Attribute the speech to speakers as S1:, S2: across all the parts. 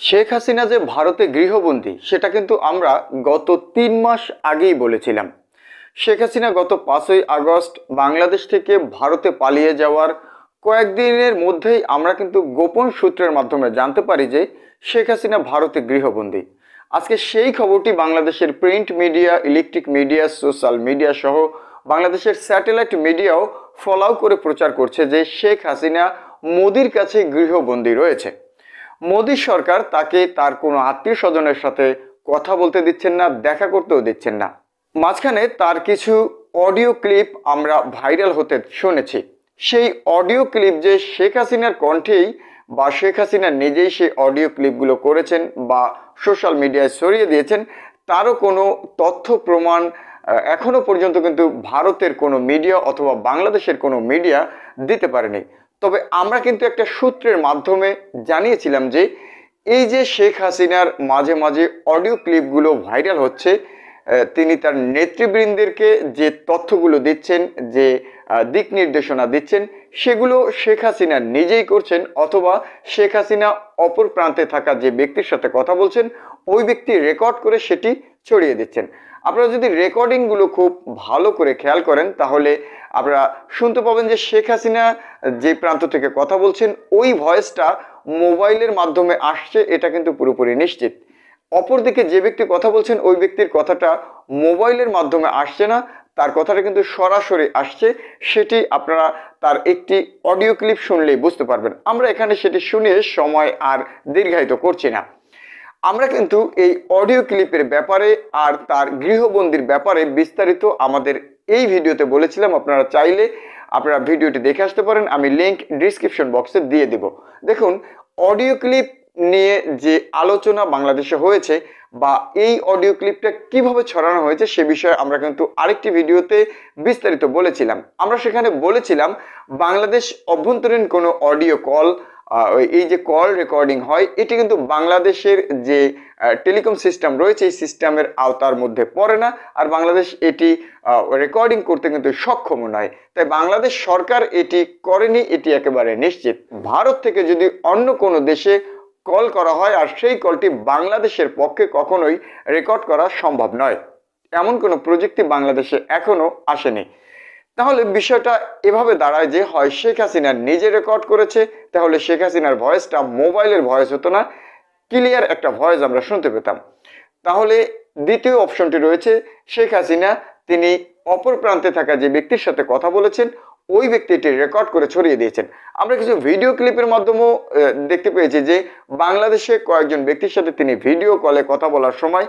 S1: শেখ হাসিনা যে ভারতে গৃহবন্দী, সেটা কিন্তু আমরা গত তিন মাস আগেই বলেছিলাম। শেখ হাসিনা গত পাঁচই আগস্ট বাংলাদেশ থেকে ভারতে পালিয়ে যাওয়ার কয়েকদিনের মধ্যেই আমরা কিন্তু গোপন সূত্রের মাধ্যমে জানতে পারি যে শেখ হাসিনা ভারতে গৃহবন্দী। আজকে সেই খবরটি বাংলাদেশের print media, electric media, social media সহ বাংলাদেশের স্যাটেলাইট মিডিয়াও ফলাও করে প্রচার করছে যে শেখ হাসিনা মোদির কাছে গৃহবন্দী রয়েছে। মোদী সরকার তাকে তার কোনো আত্মীয় স্বজনের সাথে কথা বলতে দিচ্ছেন না, দেখা করতেও দিচ্ছেন না। মাঝখানে তার কিছু অডিও ক্লিপ আমরা ভাইরাল হতে শুনেছি। সেই অডিও ক্লিপ যে শেখ হাসিনার কণ্ঠেই বা শেখ হাসিনা নিজেই সেই অডিও ক্লিপগুলো করেছেন বা সোশ্যাল মিডিয়ায় ছড়িয়ে দিয়েছেন, তারও কোনো তথ্য প্রমাণ এখনও পর্যন্ত কিন্তু ভারতের কোনো মিডিয়া অথবা বাংলাদেশের কোনো মিডিয়া দিতে পারেনি। তবে আমরা কিন্তু একটা সূত্রের মাধ্যমে জানিয়েছিলাম যে এই যে শেখ হাসিনার মাঝে মাঝে অডিও ক্লিপগুলো ভাইরাল হচ্ছে তিনি তার নেতৃবৃন্দেরকে যে তথ্যগুলো দিচ্ছেন, যে দিক নির্দেশনা দিচ্ছেন, সেগুলো শেখ হাসিনা নিজেই করছেন অথবা শেখ হাসিনা অপর প্রান্তে থাকা যে ব্যক্তির সাথে কথা বলছেন, ওই ব্যক্তি রেকর্ড করে সেটি ছড়িয়ে দিচ্ছেন। আপনারা যদি রেকর্ডিংগুলো খুব ভালো করে খেয়াল করেন, তাহলে আপনারা শুনতে পাবেন যে শেখ হাসিনা যে প্রান্ত থেকে কথা বলছেন, ওই ভয়েসটা মোবাইলের মাধ্যমে আসছে, এটা কিন্তু পুরোপুরি নিশ্চিত। অপরদিকে যে ব্যক্তি কথা বলছেন, ওই ব্যক্তির কথাটা মোবাইলের মাধ্যমে আসছে না, তার কথাটা কিন্তু সরাসরি আসছে, সেটি আপনারা তার একটি অডিও ক্লিপ শুনলেই বুঝতে পারবেন। আমরা এখানে সেটি শুনে সময় আর দীর্ঘায়িত করছি না। আমরা কিন্তু এই অডিও ক্লিপের ব্যাপারে আর তার গৃহবন্দির ব্যাপারে বিস্তারিত আমাদের এই ভিডিওতে বলেছিলাম, আপনারা চাইলে আপনারা ভিডিওটি দেখে আসতে পারেন, আমি লিঙ্ক ডিসক্রিপশন বক্সে দিয়ে দেব। দেখুন অডিও ক্লিপ নিয়ে যে আলোচনা বাংলাদেশে হয়েছে বা এই অডিও ক্লিপটা কীভাবে ছড়ানো হয়েছে সে বিষয়ে আমরা কিন্তু আরেকটি ভিডিওতে বিস্তারিত বলেছিলাম। আমরা সেখানে বলেছিলাম, বাংলাদেশ অভ্যন্তরীণ কোনো অডিও কল এই যে কল রেকর্ডিং হয়, এটি কিন্তু বাংলাদেশের যে টেলিকম সিস্টেম রয়েছে, এই সিস্টেমের আওতার মধ্যে পড়ে না। আর বাংলাদেশ এটি রেকর্ডিং করতে কিন্তু সক্ষম নয়। তাই বাংলাদেশ সরকার এটি করেনি, এটি একেবারে নিশ্চিত। ভারত থেকে যদি অন্য কোনো দেশে কল করা হয়, আর সেই কলটি বাংলাদেশের পক্ষে কখনোই রেকর্ড করা সম্ভব নয়। এমন কোনো প্রযুক্তি বাংলাদেশে এখনও আসেনি। তাহলে বিষয়টা এভাবে দাঁড়ায় যে হয় শেখ হাসিনা নিজে রেকর্ড করেছে, তাহলে শেখ হাসিনার ভয়েসটা মোবাইলের ভয়েস হতো না। ক্লিয়ার একটা ভয়েস আমরা শুনতে পেতাম। তাহলে দ্বিতীয় অপশনটি রয়েছে, শেখ হাসিনা তিনি অপর প্রান্তে থাকা যে ব্যক্তির সাথে কথা বলেছেন ওই ব্যক্তি এটি রেকর্ড করে ছড়িয়ে দিয়েছেন। আমরা কিছু ভিডিও ক্লিপের মাধ্যমেও দেখতে পেয়েছি যে বাংলাদেশে কয়েকজন ব্যক্তির সাথে তিনি ভিডিও কলে কথা বলার সময়,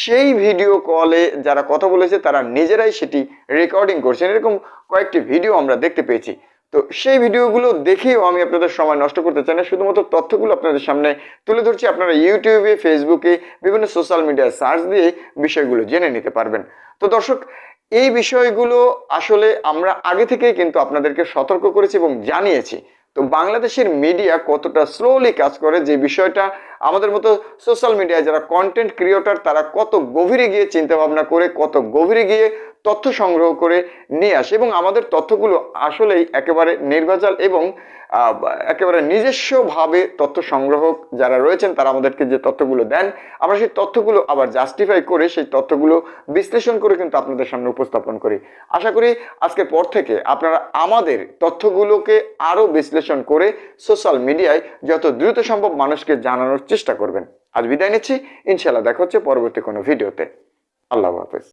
S1: সেই ভিডিও কলে যারা কথা বলেছে, তারা নিজেরাই সেটি রেকর্ডিং করছেন। এরকম কয়েকটি ভিডিও আমরা দেখতে পেয়েছি। তো সেই ভিডিওগুলো দেখেও আমি আপনাদের সময় নষ্ট করতে চাই না। শুধুমাত্র তথ্যগুলো আপনাদের সামনে তুলে ধরছি। আপনারা ইউটিউবে ফেসবুকে বিভিন্ন সোশ্যাল মিডিয়ায় সার্চ দিয়ে বিষয়গুলো জেনে নিতে পারবেন। তো দর্শক এই বিষয়গুলো আসলে আমরা আগে থেকেই কিন্তু আপনাদেরকে সতর্ক করেছি এবং জানিয়েছি। তো বাংলাদেশের মিডিয়া কতটা স্লোলি কাজ করে, যে বিষয়টা আমাদের মতো সোশ্যাল মিডিয়ায় যারা কন্টেন্ট ক্রিয়েটর তারা কত গভীরে গিয়ে চিন্তা ভাবনা করে, কত গভীরে গিয়ে তথ্য সংগ্রহ করে নিয়ে আসে এবং আমাদের তথ্যগুলো আসলেই একেবারে নির্ভেজাল এবং একেবারে নিজস্বভাবে তথ্য সংগ্রহক যারা রয়েছেন, তারা আমাদেরকে যে তথ্যগুলো দেন, আমরা সেই তথ্যগুলো আবার জাস্টিফাই করে সেই তথ্যগুলো বিশ্লেষণ করে কিন্তু আপনাদের সামনে উপস্থাপন করি। আশা করি আজকের পর থেকে আপনারা আমাদের তথ্যগুলোকে আরও বিশ্লেষণ করে সোশ্যাল মিডিয়ায় যত দ্রুত সম্ভব মানুষকে জানানোর চেষ্টা করবেন। আজ বিদায় নিচ্ছি ইনশাল্লাহ দেখা হচ্ছে পরবর্তী কোনো ভিডিওতে। আল্লাহ হাফেজ।